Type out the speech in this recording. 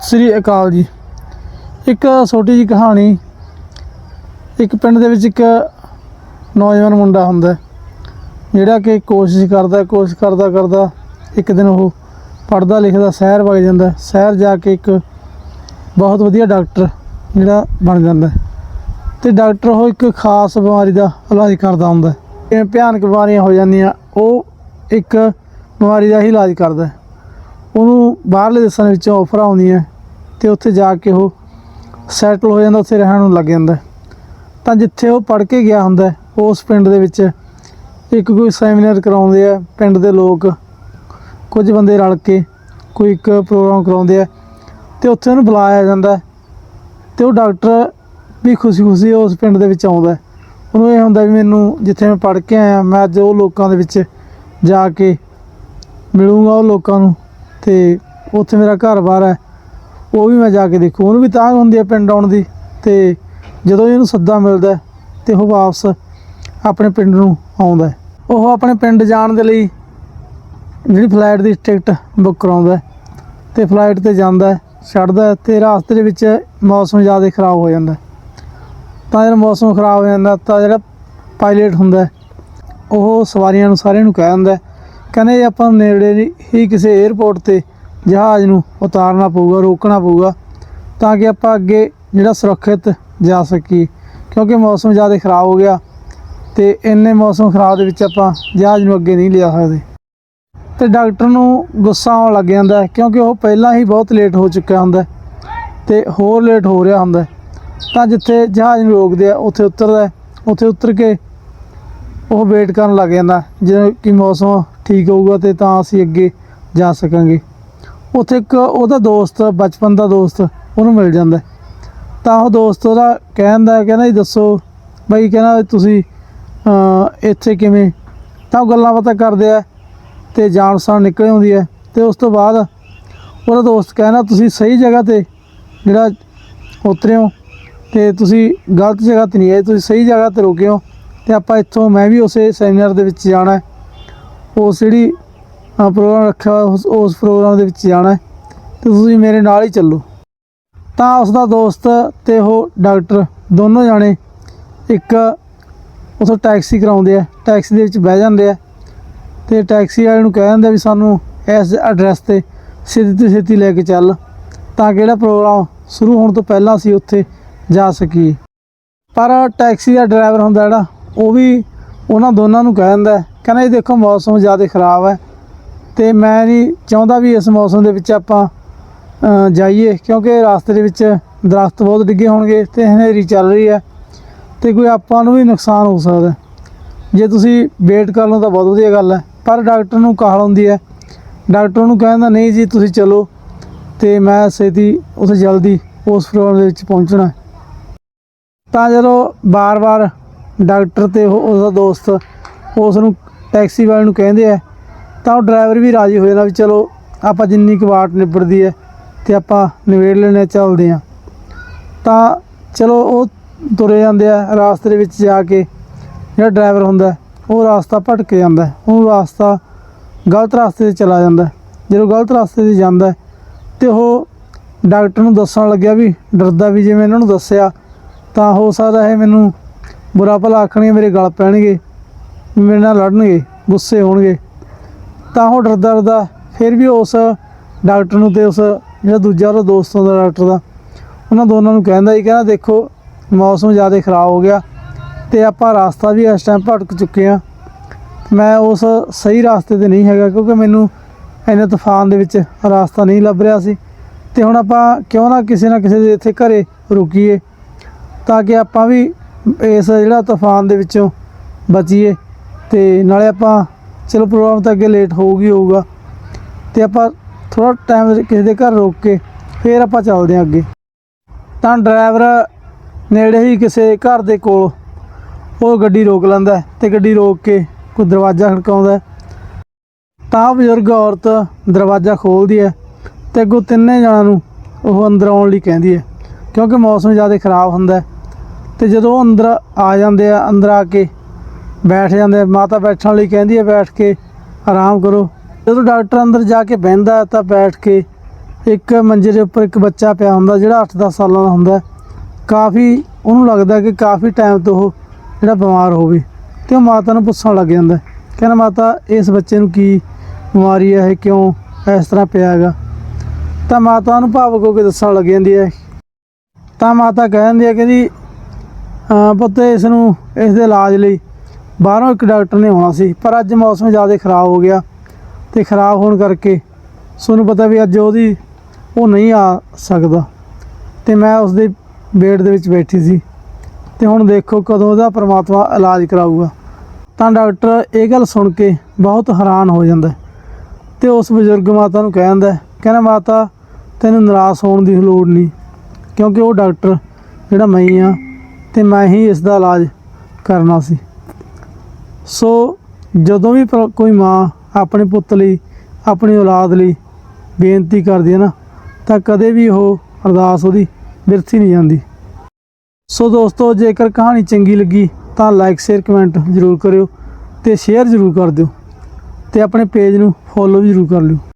ਸ੍ਰੀ ਅਕਾਲ ਜੀ। ਇੱਕ ਛੋਟੀ ਜੀ ਕਹਾਣੀ। ਇੱਕ ਪਿੰਡ ਦੇ ਵਿੱਚ ਇੱਕ ਨੌਜਵਾਨ ਮੁੰਡਾ ਹੁੰਦਾ ਜਿਹੜਾ ਕਿ ਕੋਸ਼ਿਸ਼ ਕਰਦਾ ਕੋਸ਼ਿਸ਼ ਕਰਦਾ ਕਰਦਾ ਇੱਕ ਦਿਨ ਉਹ ਪੜਦਾ ਲਿਖਦਾ ਸ਼ਹਿਰ ਵਗ ਜਾਂਦਾ ਸ਼ਹਿਰ ਜਾ ਕੇ ਇੱਕ ਬਹੁਤ ਵਧੀਆ ਡਾਕਟਰ ਜਿਹੜਾ ਬਣ ਜਾਂਦਾ ਹੈ। ਤੇ ਡਾਕਟਰ ਉਹ ਇੱਕ ਖਾਸ ਬਿਮਾਰੀ ਦਾ ਇਲਾਜ ਕਰਦਾ ਹੁੰਦਾ ਜਿਵੇਂ ਭਿਆਨਕ ਬਿਮਾਰੀਆਂ ਹੋ ਜਾਂਦੀਆਂ, ਉਹ ਇੱਕ ਬਿਮਾਰੀ ਦਾ ਹੀ ਇਲਾਜ ਕਰਦਾ ਉਹਨੂੰ ਬਾਹਰਲੇ ਦੇਸ਼ਾਂ ਦੇ ਵਿੱਚੋਂ ਆਫਰ ਆਉਂਦੀਆਂ ਤੇ ਉੱਥੇ ਜਾ ਕੇ ਉਹ ਸੈਟਲ ਹੋ ਜਾਂਦਾ, ਉੱਥੇ ਰਹਿਣ ਨੂੰ ਲੱਗ ਜਾਂਦਾ ਤਾਂ ਜਿੱਥੇ ਉਹ ਪੜ੍ਹ ਕੇ ਗਿਆ ਹੁੰਦਾ ਉਸ ਪਿੰਡ ਦੇ ਵਿੱਚ ਇੱਕ ਕੋਈ ਸੈਮੀਨਾਰ ਕਰਾਉਂਦੇ ਆ, ਪਿੰਡ ਦੇ ਲੋਕ, ਕੁਝ ਬੰਦੇ ਰਲ ਕੇ ਕੋਈ ਇੱਕ ਪ੍ਰੋਗਰਾਮ ਕਰਾਉਂਦੇ ਆ ਤੇ ਉੱਥੇ ਉਹਨੂੰ ਬੁਲਾਇਆ ਜਾਂਦਾ ਹੈ ਤੇ ਉਹ ਡਾਕਟਰ ਵੀ ਖੁਸ਼ੀ-ਖੁਸ਼ੀ ਉਸ ਪਿੰਡ ਦੇ ਵਿੱਚ ਆਉਂਦਾ ਉਹਨੂੰ ਇਹ ਹੁੰਦਾ ਵੀ ਮੈਨੂੰ ਜਿੱਥੇ ਮੈਂ ਪੜ੍ਹ ਕੇ ਆਇਆ, ਮੈਂ ਅੱਜ ਉਹ ਲੋਕਾਂ ਦੇ ਵਿੱਚ ਜਾ ਕੇ ਮਿਲੂੰਗਾ, ਉਹ ਲੋਕਾਂ ਨੂੰ ਤੇ ਉੱਥੇ ਮੇਰਾ ਘਰ-ਬਾਰ ਹੈ। ਉਹ ਵੀ ਮੈਂ ਜਾ ਕੇ ਦੇਖੂ। ਉਹਨੂੰ ਵੀ ਤਾਂ ਹੁੰਦੀ ਹੈ ਪਿੰਡ ਆਉਣ ਦੀ ਤੇ ਜਦੋਂ ਇਹਨੂੰ ਸੱਦਾ ਮਿਲਦਾ ਹੈ ਤੇ ਉਹ ਵਾਪਸ ਆਪਣੇ ਪਿੰਡ ਨੂੰ ਆਉਂਦਾ ਉਹ ਆਪਣੇ ਪਿੰਡ ਜਾਣ ਦੇ ਲਈ ਜਿਹੜੀ ਫਲਾਈਟ ਦੀ ਟਿਕਟ ਬੁੱਕ ਕਰਾਉਂਦਾ ਹੈ ਤੇ ਫਲਾਈਟ ਤੇ ਜਾਂਦਾ ਛੱਡਦਾ ਚੜ੍ਹਦਾ ਹੈ ਤੇ ਰਾਸਤੇ ਦੇ ਵਿੱਚ ਮੌਸਮ ਜ਼ਿਆਦਾ ਖਰਾਬ ਹੋ ਜਾਂਦਾ ਤਾਂ ਜਦੋਂ ਮੌਸਮ ਖਰਾਬ ਹੋ ਜਾਂਦਾ ਤਾਂ ਜਿਹੜਾ ਪਾਇਲਟ ਹੁੰਦਾ ਉਹ ਸਵਾਰੀਆਂ ਨੂੰ ਸਾਰਿਆਂ ਨੂੰ ਕਹਿ ਦਿੰਦਾ ਕਹਿੰਦੇ ਜੀ ਆਪਾਂ ਨੇੜੇ ਹੀ ਕਿਸੇ 에ਅਰਪੋਰਟ ਤੇ ਜਹਾਜ਼ ਨੂੰ ਉਤਾਰਨਾ ਪਊਗਾ, ਰੋਕਣਾ ਪਊਗਾ, ਤਾਂ ਕਿ ਆਪਾਂ ਅੱਗੇ ਜਿਹੜਾ ਸੁਰੱਖਿਅਤ ਜਾ ਸਕੀਏ। ਕਿਉਂਕਿ ਮੌਸਮ ਜ਼ਿਆਦਾ ਖਰਾਬ ਹੋ ਗਿਆ ਤੇ ਇੰਨੇ ਮੌਸਮ ਖਰਾਬ ਦੇ ਵਿੱਚ ਆਪਾਂ ਜਹਾਜ਼ ਨੂੰ ਅੱਗੇ ਨਹੀਂ ਲਿਆ ਸਕਦੇ। ਤੇ ਡਾਕਟਰ ਨੂੰ ਗੁੱਸਾ ਆਉਣ ਲੱਗ ਜਾਂਦਾ ਕਿਉਂਕਿ ਉਹ ਪਹਿਲਾਂ ਹੀ ਬਹੁਤ ਲੇਟ ਹੋ ਚੁੱਕਿਆ ਹੁੰਦਾ ਹੈ ਤੇ ਹੋਰ ਲੇਟ ਹੋ ਰਿਹਾ ਹੁੰਦਾ ਤਾਂ ਜਿੱਥੇ ਜਹਾਜ਼ ਨੂੰ ਰੋਕਦੇ ਆ, ਉੱਥੇ ਉਤਰਦਾ ਉੱਥੇ ਉਤਰ ਕੇ ਉਹ ਵੇਟ ਕਰਨ ਲੱਗ ਜਾਂਦਾ ਜਿਵੇਂ ਕਿ ਮੌਸਮ ਠੀਕ ਹੋਊਗਾ ਤੇ ਤਾਂ ਅਸੀਂ ਅੱਗੇ ਜਾ ਸਕਾਂਗੇ। ਉੱਥੇ ਇੱਕ ਉਹਦਾ ਦੋਸਤ, ਬਚਪਨ ਦਾ ਦੋਸਤ, ਉਹਨੂੰ ਮਿਲ ਜਾਂਦਾ। ਤਾਂ ਉਹ ਦੋਸਤ ਉਹਦਾ ਕਹਿੰਦਾ ਕਹਿੰਦਾ ਜੀ ਦੱਸੋ ਬਈ, ਕਹਿੰਦਾ ਤੁਸੀਂ ਇੱਥੇ ਕਿਵੇਂ? ਤਾਂ ਉਹ ਗੱਲਾਂ ਬਾਤਾਂ ਕਰਦੇ ਆ ਤੇ ਜਾਣ ਸਾਰ ਨਿਕਲ ਆਉਂਦੀ ਹੈ ਤੇ ਉਸ ਤੋਂ ਬਾਅਦ ਉਹਦਾ ਦੋਸਤ ਕਹਿੰਦਾ, ਤੁਸੀਂ ਸਹੀ ਜਗ੍ਹਾ ਤੇ ਜਿਹੜਾ ਉਤਰੇ ਹੋ ਤੇ ਤੁਸੀਂ ਗਲਤ ਜਗ੍ਹਾ ਤੇ ਨਹੀਂ ਆਏ, ਤੁਸੀਂ ਸਹੀ ਜਗ੍ਹਾ ਤੇ ਰੁਕੇ ਹੋ ਤੇ ਆਪਾਂ ਇੱਥੋਂ ਮੈਂ ਵੀ ਉਸੇ ਸੈਮੀਨਾਰ ਦੇ ਵਿੱਚ ਜਾਣਾ। ਉਸ ਜਿਹੜੀ ਪ੍ਰੋਗਰਾਮ ਰੱਖਿਆ ਹੋਇਆ, ਉਸ ਉਸ ਪ੍ਰੋਗਰਾਮ ਦੇ ਵਿੱਚ ਜਾਣਾ ਹੈ। ਤੇ ਤੁਸੀਂ ਮੇਰੇ ਨਾਲ ਹੀ ਚੱਲੋ। ਤਾਂ ਉਸ ਦਾ ਦੋਸਤ ਤੇ ਉਹ ਡਾਕਟਰ ਦੋਨੋਂ ਜਾਣੇ ਇੱਕ ਉਥੋਂ ਟੈਕਸੀ ਕਰਾਉਂਦੇ ਆ। ਟੈਕਸੀ ਦੇ ਵਿੱਚ ਬਹਿ ਜਾਂਦੇ ਆ। ਤੇ ਟੈਕਸੀ ਵਾਲੇ ਨੂੰ ਕਹਿ ਦਿੰਦੇ ਵੀ ਸਾਨੂੰ ਇਸ ਐਡਰੈਸ ਤੇ ਸਿੱਧੀ ਤੋਂ ਸਿੱਧੀ ਲੈ ਕੇ ਚੱਲ, ਤਾਂ ਕਿ ਜਿਹੜਾ ਪ੍ਰੋਗਰਾਮ ਸ਼ੁਰੂ ਹੋਣ ਤੋਂ ਪਹਿਲਾਂ ਅਸੀਂ ਉੱਥੇ ਜਾ ਸਕੀਏ। ਪਰ ਟੈਕਸੀ ਦਾ ਡਰਾਈਵਰ ਹੁੰਦਾ ਜਿਹੜਾ, ਉਹ ਵੀ ਉਹਨਾਂ ਦੋਨਾਂ ਨੂੰ ਕਹਿ ਦਿੰਦਾ ਕਹਿੰਦਾ ਜੀ ਦੇਖੋ ਮੌਸਮ ਜ਼ਿਆਦਾ ਖਰਾਬ ਹੈ ਤੇ ਮੈਂ ਨਹੀਂ ਚਾਹੁੰਦਾ ਵੀ ਇਸ ਮੌਸਮ ਦੇ ਵਿੱਚ ਆਪਾਂ ਜਾਈਏ ਕਿਉਂਕਿ ਰਾਸਤੇ ਦੇ ਵਿੱਚ ਦਰਖਤ ਬਹੁਤ ਡਿੱਗੇ ਹੋਣਗੇ ਤੇ ਹਨੇਰੀ ਚੱਲ ਰਹੀ ਹੈ ਤੇ ਕੋਈ ਆਪਾਂ ਨੂੰ ਵੀ ਨੁਕਸਾਨ ਹੋ ਸਕਦਾ ਜੇ ਤੁਸੀਂ ਵੇਟ ਕਰ ਲਓ ਤਾਂ ਬਹੁਤ ਵਧੀਆ ਗੱਲ ਹੈ, ਪਰ ਡਾਕਟਰ ਨੂੰ ਕਾਹਲ ਹੁੰਦੀ ਹੈ। ਡਾਕਟਰ ਨੂੰ ਕਹਿੰਦਾ ਨਹੀਂ ਜੀ ਤੁਸੀਂ ਚਲੋ ਤੇ ਮੈਂ ਸੇਤੀ ਉੱਥੇ ਜਲਦੀ ਉਸ ਪ੍ਰੋਗਰਾਮ ਦੇ ਵਿੱਚ ਪਹੁੰਚਣਾ ਤਾਂ ਜਦੋਂ ਬਾਰ-ਬਾਰ ਡਾਕਟਰ ਤੇ ਉਹ ਉਹਦਾ ਦੋਸਤ ਉਸ ਨੂੰ ਟੈਕਸੀ ਵਾਲੇ ਨੂੰ ਕਹਿੰਦੇ ਆ ਤਾਂ ਉਹ ਡਰਾਈਵਰ ਵੀ ਰਾਜੀ ਹੋ ਜਾਂਦਾ ਵੀ ਚਲੋ ਆਪਾਂ ਜਿੰਨੀ ਕੁ ਵਾਟ ਨਿਬੜਦੀ ਹੈ ਤੇ ਆਪਾਂ ਨਿਬੇੜ ਲੈਣੇ ਚੱਲਦੇ ਆ ਤਾਂ ਚਲੋ ਉਹ ਤੁਰੇ ਜਾਂਦੇ ਆ ਰਾਸਤੇ ਦੇ ਵਿੱਚ ਜਾ ਕੇ ਜਿਹੜਾ ਡਰਾਈਵਰ ਹੁੰਦਾ ਉਹ ਰਾਸਤਾ ਭਟਕ ਜਾਂਦਾ ਉਹ ਰਾਸਤਾ ਗਲਤ ਰਾਸਤੇ ਤੇ ਚਲਾ ਜਾਂਦਾ ਜਦੋਂ ਗਲਤ ਰਾਸਤੇ ਤੇ ਜਾਂਦਾ ਹੈ, ਤੇ ਉਹ ਡਾਕਟਰ ਨੂੰ ਦੱਸਣ ਲੱਗਿਆ ਵੀ ਡਰਦਾ ਵੀ ਜਿਵੇਂ ਇਹਨਾਂ ਨੂੰ ਦੱਸਿਆ ਤਾਂ ਹੋ ਸਕਦਾ ਹੈ ਮੈਨੂੰ ਬੁਰਾ ਭਲਾ ਆਖਣਗੇ, ਮੇਰੇ ਗਲ ਪੈਣਗੇ, ਮੇਰੇ ਨਾਲ ਲੜਨਗੇ, ਗੁੱਸੇ ਹੋਣਗੇ। ਤਾਂ ਉਹ ਡਰਦਾ ਡਰਦਾ ਫਿਰ ਵੀ ਉਸ ਡਾਕਟਰ ਨੂੰ ਤੇ ਉਸ ਜਿਹੜਾ ਦੂਜਾ ਉਹਦਾ ਦੋਸਤ ਹੁੰਦਾ ਡਾਕਟਰ ਦਾ, ਉਹਨਾਂ ਦੋਨਾਂ ਨੂੰ ਕਹਿੰਦਾ ਜੀ ਕਹਿੰਦਾ ਦੇਖੋ, ਮੌਸਮ ਜ਼ਿਆਦਾ ਖਰਾਬ ਹੋ ਗਿਆ ਤੇ ਆਪਾਂ ਰਾਸਤਾ ਵੀ ਇਸ ਟਾਈਮ ਭਟਕ ਚੁੱਕੇ ਆ ਮੈਂ ਉਸ ਸਹੀ ਰਾਸਤੇ ਤੇ ਨਹੀਂ ਹੈਗਾ ਕਿਉਂਕਿ ਮੈਨੂੰ ਇੰਨੇ ਤੂਫਾਨ ਦੇ ਵਿੱਚ ਰਾਸਤਾ ਨਹੀਂ ਲੱਭ ਰਿਹਾ ਸੀ। ਤੇ ਹੁਣ ਆਪਾਂ ਕਿਉਂ ਨਾ ਕਿਸੇ ਨਾ ਕਿਸੇ ਦੇ ਇੱਥੇ ਘਰੇ ਰੁਕੀਏ, ਤਾਂ ਕਿ ਆਪਾਂ ਵੀ ਇਸ ਜਿਹੜਾ ਤੂਫਾਨ ਦੇ ਵਿੱਚੋਂ ਬਚੀਏ ਤੇ ਨਾਲੇ ਆਪਾਂ ਚਲੋ ਪ੍ਰੋਗਰਾਮ ਤਾਂ ਅੱਗੇ ਲੇਟ ਹੋਊਗੀ ਹੋਊਗਾ ਤੇ ਆਪਾਂ ਥੋੜਾ ਟਾਈਮ ਕਿਸੇ ਦੇ ਘਰ ਰੋਕ ਕੇ ਫੇਰ ਆਪਾਂ ਚੱਲਦੇ ਹਾਂ ਅੱਗੇ। ਤਾਂ ਡਰਾਈਵਰ ਨੇੜੇ ਹੀ ਕਿਸੇ ਘਰ ਦੇ ਕੋਲ ਉਹ ਗੱਡੀ ਰੋਕ ਲੈਂਦਾ ਹੈ ਤੇ ਗੱਡੀ ਰੋਕ ਕੇ ਕੋਈ ਦਰਵਾਜ਼ਾ ਖੜਕਾਉਂਦਾ ਤਾਂ ਬਜ਼ੁਰਗ ਔਰਤ ਦਰਵਾਜ਼ਾ ਖੋਲਦੀ ਹੈ ਤੇ ਅੱਗੋਂ ਤਿੰਨੇ ਜਣਾਂ ਨੂੰ ਉਹ ਅੰਦਰ ਆਉਣ ਲਈ ਕਹਿੰਦੀ ਹੈ ਕਿਉਂਕਿ ਮੌਸਮ ਜ਼ਿਆਦਾ ਖਰਾਬ ਹੁੰਦਾ ਤੇ ਜਦੋਂ ਉਹ ਅੰਦਰ ਆ ਜਾਂਦੇ ਆ, ਅੰਦਰ ਆ ਕੇ ਬੈਠ ਜਾਂਦੇ ਮਾਤਾ ਬੈਠਣ ਲਈ ਕਹਿੰਦੀ ਹੈ ਬੈਠ ਕੇ ਆਰਾਮ ਕਰੋ। ਜਦੋਂ ਡਾਕਟਰ ਅੰਦਰ ਜਾ ਕੇ ਬਹਿੰਦਾ ਤਾਂ ਬੈਠ ਕੇ ਇੱਕ ਮੰਜੇ ਦੇ ਉੱਪਰ ਇੱਕ ਬੱਚਾ ਪਿਆ ਹੁੰਦਾ, ਜਿਹੜਾ 8-10 ਸਾਲਾਂ ਦਾ ਹੁੰਦਾ ਕਾਫੀ ਉਹਨੂੰ ਲੱਗਦਾ ਕਿ ਕਾਫੀ ਟਾਈਮ ਤੋਂ ਉਹ ਜਿਹੜਾ ਬਿਮਾਰ ਹੋਵੇ ਤੇ ਉਹ ਮਾਤਾ ਨੂੰ ਪੁੱਛਣ ਲੱਗ ਜਾਂਦਾ ਕਹਿੰਦਾ, ਮਾਤਾ, ਇਸ ਬੱਚੇ ਨੂੰ ਕੀ ਬਿਮਾਰੀ ਹੈ? ਇਹ ਕਿਉਂ ਇਸ ਤਰ੍ਹਾਂ ਪਿਆ ਹੈਗਾ? ਤਾਂ ਮਾਤਾ ਨੂੰ ਭਾਵਕ ਹੋ ਕੇ ਦੱਸਣ ਲੱਗ ਜਾਂਦੀ ਹੈ। ਤਾਂ ਮਾਤਾ ਕਹਿ ਦਿੰਦੀ ਹੈ ਕਿ ਜੀ ਪੁੱਤ, ਇਸ ਨੂੰ, ਇਸ ਦੇ ਇਲਾਜ ਲਈ ਬਾਹਰੋਂ ਇੱਕ ਡਾਕਟਰ ਨੇ ਆਉਣਾ ਸੀ, ਪਰ ਅੱਜ ਮੌਸਮ ਜ਼ਿਆਦਾ ਖਰਾਬ ਹੋ ਗਿਆ ਤੇ ਖਰਾਬ ਹੋਣ ਕਰਕੇ ਤੁਹਾਨੂੰ ਪਤਾ ਵੀ ਅੱਜ ਉਹਦੀ, ਉਹ ਨਹੀਂ ਆ ਸਕਦਾ। ਤੇ ਮੈਂ ਉਸ ਦੇ ਬੇਡ ਦੇ ਵਿੱਚ ਬੈਠੀ ਸੀ ਤੇ ਹੁਣ ਦੇਖੋ ਕਦੋਂ ਉਹਦਾ ਪ੍ਰਮਾਤਮਾ ਇਲਾਜ ਕਰਾਊਗਾ। ਤਾਂ ਡਾਕਟਰ, ਇਹ ਗੱਲ ਸੁਣ ਕੇ ਬਹੁਤ ਹੈਰਾਨ ਹੋ ਜਾਂਦਾ ਹੈ ਤੇ ਉਸ ਬਜ਼ੁਰਗ ਮਾਤਾ ਨੂੰ ਕਹਿੰਦਾ ਕਹਿੰਦਾ, ਮਾਤਾ, ਤੈਨੂੰ ਨਿਰਾਸ਼ ਹੋਣ ਦੀ ਲੋੜ ਨਹੀਂ, ਕਿਉਂਕਿ ਉਹ ਡਾਕਟਰ ਜਿਹੜਾ ਮੈਂ ਹੀ ਆ ਤੇ ਮੈਂ ਹੀ ਇਸ ਦਾ ਇਲਾਜ ਕਰਨਾ ਸੀ। ਸੋ ਜਦੋਂ ਵੀ ਕੋਈ ਮਾਂ ਆਪਣੇ ਪੁੱਤ ਲਈ, ਆਪਣੀ ਔਲਾਦ ਲਈ ਬੇਨਤੀ ਕਰਦੀ ਹੈ ਨਾ, ਤਾਂ ਕਦੇ ਵੀ ਉਹ ਅਰਦਾਸ ਉਹਦੀ ਬਿਰਥੀ ਨਹੀਂ ਜਾਂਦੀ। ਸੋ ਦੋਸਤੋ, ਜੇਕਰ ਕਹਾਣੀ ਚੰਗੀ ਲੱਗੀ, ਤਾਂ ਲਾਈਕ ਸ਼ੇਅਰ ਕਮੈਂਟ ਜ਼ਰੂਰ ਕਰਿਓ ਤੇ ਸ਼ੇਅਰ ਜ਼ਰੂਰ ਕਰ ਦਿਓ ਤੇ ਆਪਣੇ ਪੇਜ ਨੂੰ ਫੋਲੋ ਵੀ ਜ਼ਰੂਰ ਕਰ ਲਿਓ।